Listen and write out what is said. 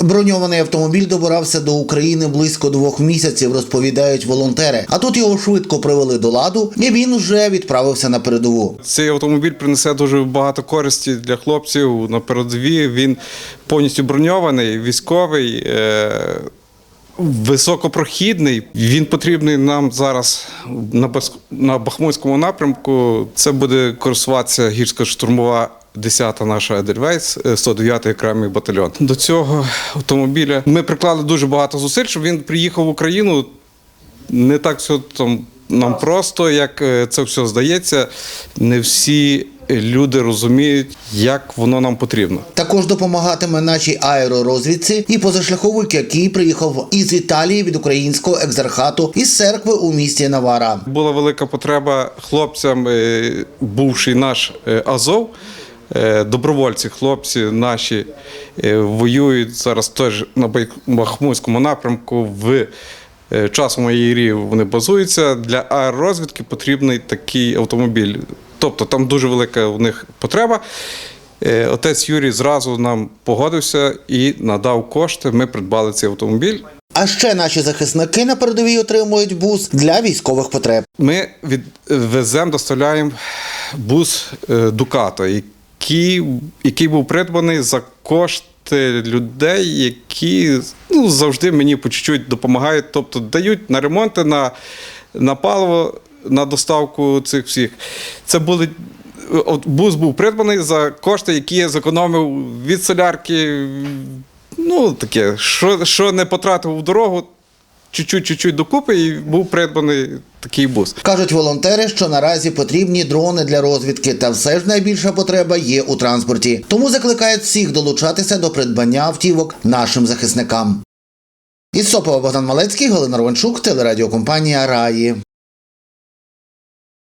Броньований автомобіль добирався до України близько двох місяців, розповідають волонтери. А тут його швидко привели до ладу, і він вже відправився на передову. Цей автомобіль принесе дуже багато користі для хлопців на передовій. Він повністю броньований, військовий. Е- Високопрохідний, він потрібний нам зараз на Бахмутському напрямку. Це буде користуватися гірсько-штурмова 10-та наша Едельвейс, 109-й окремий батальйон. До цього автомобіля ми приклали дуже багато зусиль, щоб він приїхав в Україну не так все там нам просто, як е, це все здається. Не всі люди розуміють, як воно нам потрібно. Також допомагатиме нашій аеророзвідці і позашляховик, який приїхав із Італії від українського екзархату із церкви у місті Навара. Була велика потреба хлопцям, е, бувший наш е, Азов. Е, Добровольці, хлопці наші е, воюють зараз теж на Бахмутському напрямку. В е, часовому Єрі вони базуються. Для аеророзвідки потрібний такий автомобіль. Тобто там дуже велика у них потреба. Отець Юрій зразу нам погодився і надав кошти. Ми придбали цей автомобіль. А ще наші захисники на передовій отримують бус для військових потреб. Ми відвеземо, доставляємо бус Дукато, який, який був придбаний за кошти людей, які ну, завжди мені по чуть-чуть допомагають, тобто дають на ремонти, на, на паливо, на доставку цих всіх. Це були. Бус був придбаний за кошти, які я зекономив від солярки. Ну, таке, що, що не потратив в дорогу, чуть-чуть, докупи, і був придбаний такий бус. Кажуть волонтери, що наразі потрібні дрони для розвідки, та все ж найбільша потреба є у транспорті. Тому закликають всіх долучатися до придбання автівок нашим захисникам. Із Сопова Богдан Малецький, Галина Романчук, телерадіокомпанія Раї.